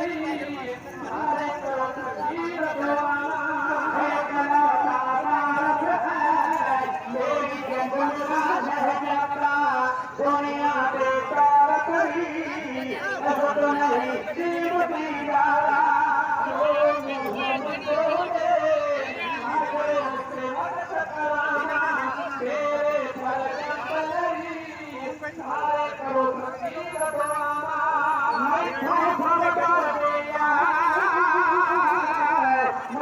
Amen.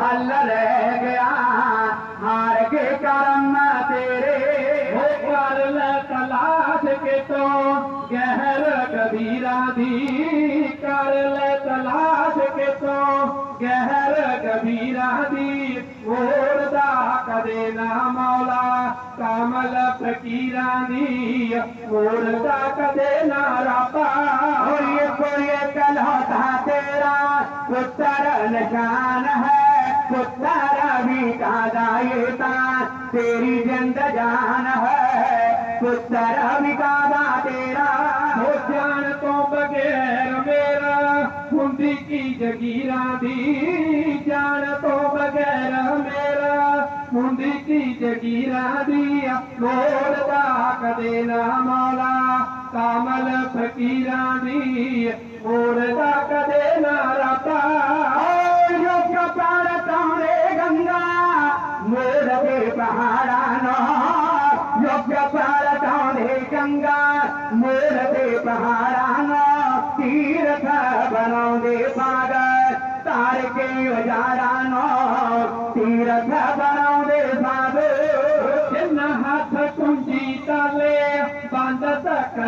हल रह गया हार के करम तेरे हो, कर तलाश के तो गहर कबीरा दी, कर तलाश के तो गहर कबीरा दी ओरदा कदे ना मौला कमल फकीरा दी ओरदा कदे ना रापा होइए कोई कलहता तेरा पुत्र निशान है पुत्र भी कादायता तेरी जिंद जान है पुत्र भी कादा तेरा। हो जान तो बगैर मेरा हुंदी की जगीरा दी। जान तो बगैर मेरा मुंडी की जगीरा दिया मोड़ दाक देना कामल फकीरा दी मोड़ दाक देना रता। गंगा मोड़ के पहाड़ा ना। कपाल गंगा मोड़ के पहाड़ा ना। तीर्थ बनाओ दे पागल तार के वजारा बना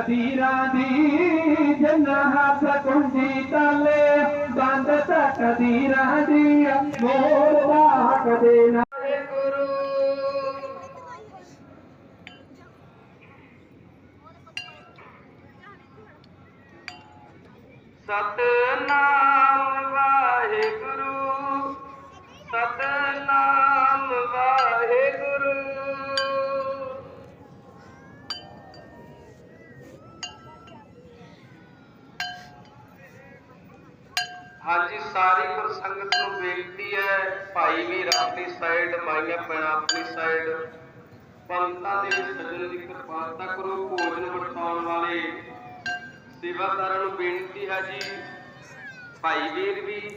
ਤੀਰਾਂ ਦੀ ਜੰਨਾ ਹੱਥ ਕੁੰਡੀ ਤਾਲੇ ਬੰਦ ਤੱਕ ਤੀਰਾਂ ਦੀ ਮੋਰ ਵਾਕ ਦੇ ਸਤਨਾਮ। ਹਾਂਜੀ, ਸਾਰੀ ਗੁਰਸੰਗਤ ਨੂੰ ਬੇਨਤੀ ਹੈ, ਭਾਈ ਵੀਰ ਆਪਣੀ ਸਾਈਡ ਮਾਈਆਂ ਭੈਣਾਂ ਆਪਣੀ ਸਾਈਡ ਪੰਤਾਂ ਦੇ ਸੱਜਣ ਦੀ ਕਿਰਪਾਲਤਾ ਕਰੋ, ਭੋਜਨ ਵਰਤਾਉਣ ਵਾਲੇ। ਸੇਵਾਦਾਰਾਂ ਨੂੰ ਬੇਨਤੀ ਹੈ ਜੀ, ਭਾਈ ਵੀਰ ਵੀ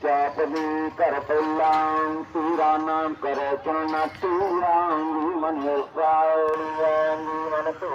கேப்பதி கரப்பெல்லாம் தீரானாம் கரச்சன தீராங்கி மணி மனசுவ